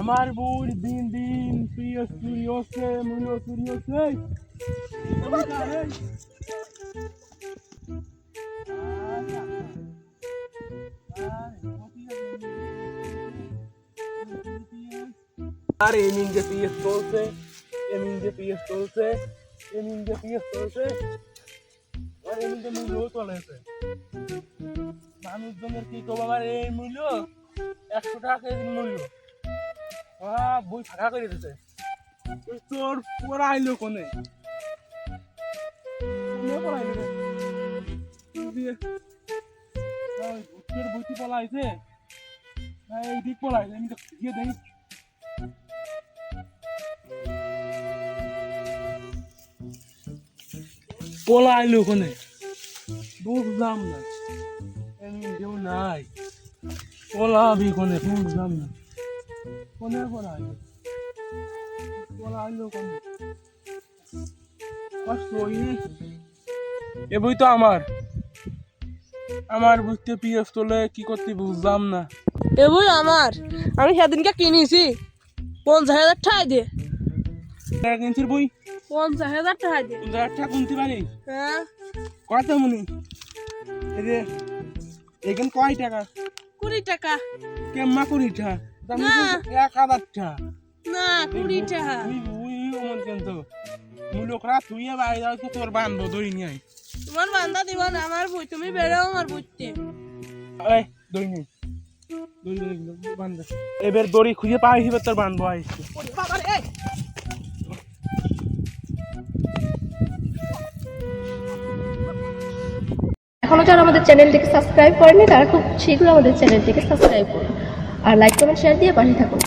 আমার বুড় দিন দিন প্রিয় চুরি হচ্ছে মূল্য চুরি হচ্ছে। আর এমিন যে পিএস চলছে এমিন যে পিএস চলছে এমিন যে পিএস চলছে। আর এমিন যে মূল্য চলেছে। মানুষজনের কি করব আমার এই মূল্য? একশো টাকা কেজি মূল্য। বই ফাঁকা করে ওই তোর পড়া কোনে? ভূতের বইটি পলা আইছে এই দিক পলা আইছে আমি গিয়ে দেখি। পলা আইলো কোনে? বুঝলাম না। এমনি কেউ নাই। পলা আবি কোনে? বুঝলাম না। কোনে পলা আইলো। পলা আইলো কোনে? কষ্ট হইনি এ বই তো আমার। আমার বুঝতে পিএফ তোলে কি করতে বুঝলাম না। এ বই আমার। আমি সেদিনকে কিনেছি। পঞ্চাশ হাজার টাকা দিয়ে। টাকা কিনছিস বই? পঞ্চাশ হাজার টাকা দিয়ে। একটা কিনতে পারি? হ্যাঁ। কত মনি? এই যে এখানে কয় টাকা? কুড়ি টাকা। কেম্মা কুড়ি টাকা না। কিন্তু এক হাজার টাকা। না কুড়ি টাকা। তুই উই কিন্তু মূলকরা তুই বাইরে যাও তো তোর বান্ধব ধরি নিয়ে তোমার বান্ধা দিব না আমার বই তুমি বেরো আমার বইতে এই এবার দড়ি খুঁজে পাই হিবে তোর বান্ধব এখনও যারা আমাদের চ্যানেলটিকে সাবস্ক্রাইব করেনি তারা খুব শীঘ্রই আমাদের চ্যানেলটিকে সাবস্ক্রাইব করুন। আর লাইক কমেন্ট শেয়ার দিয়ে পাঠিয়ে থাকুন।